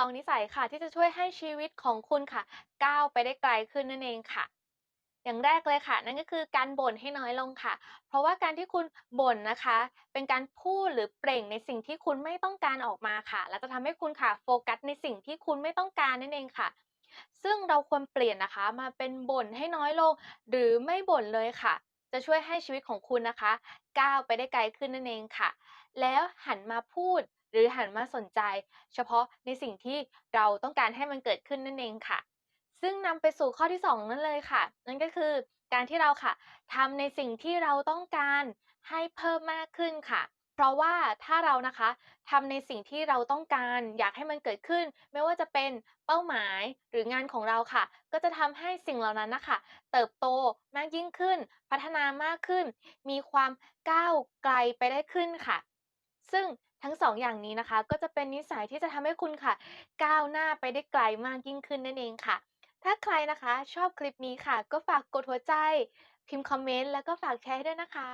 2 นิสัยค่ะ ที่จะช่วยให้ชีวิตของคุณค่ะ ก้าวไปได้ไกลขึ้นนั่นเองค่ะ อย่างแรกเลยค่ะ นั่นก็คือการบ่นให้น้อยลงค่ะ เพราะว่าการที่คุณบ่นนะคะ เป็นการพูดหรือเปล่งในสิ่งที่คุณไม่ต้องการออกมาค่ะ และจะทำให้คุณค่ะโฟกัสในสิ่งที่คุณไม่ต้องการนั่นเองค่ะ ซึ่งเราควรเปลี่ยนนะคะมาเป็นบ่นให้น้อยลง หรือไม่บ่นเลยค่ะจะช่วยให้ชีวิตของคุณนะคะ ก้าวไปได้ไกลขึ้นนั่นเองค่ะ แล้วหันมาพูด หรือหันมาสนใจ เฉพาะในสิ่งที่เราต้องการให้มันเกิดขึ้นนั่นเองค่ะ ซึ่งนำไปสู่ข้อที่ 2 นั่นเลยค่ะ นั่นก็คือการที่เราค่ะทำในสิ่งที่เราต้องการให้เพิ่มมากขึ้นค่ะ เพราะว่าถ้าเรานะคะทำในสิ่งที่เราต้องการอยากให้มันเกิดขึ้น ไม่ว่าจะเป็นเป้าหมายหรืองานของเราค่ะ ก็จะทำให้สิ่งเหล่านั้นนะคะ เติบโตมากยิ่งขึ้น พัฒนามากขึ้น มีความก้าวไกลไปได้ขึ้นค่ะ ซึ่ง ทั้ง2อย่างนี้นะคะ ก็จะเป็นนิสัยที่จะทำให้คุณค่ะ ก้าวหน้าไปได้ไกลมากยิ่งขึ้นนั่นเองค่ะ ถ้าใครนะคะชอบคลิปนี้ค่ะ ก็ฝากกดหัวใจ พิมพ์คอมเมนต์แล้วก็ฝากแชร์ให้ด้วยนะคะ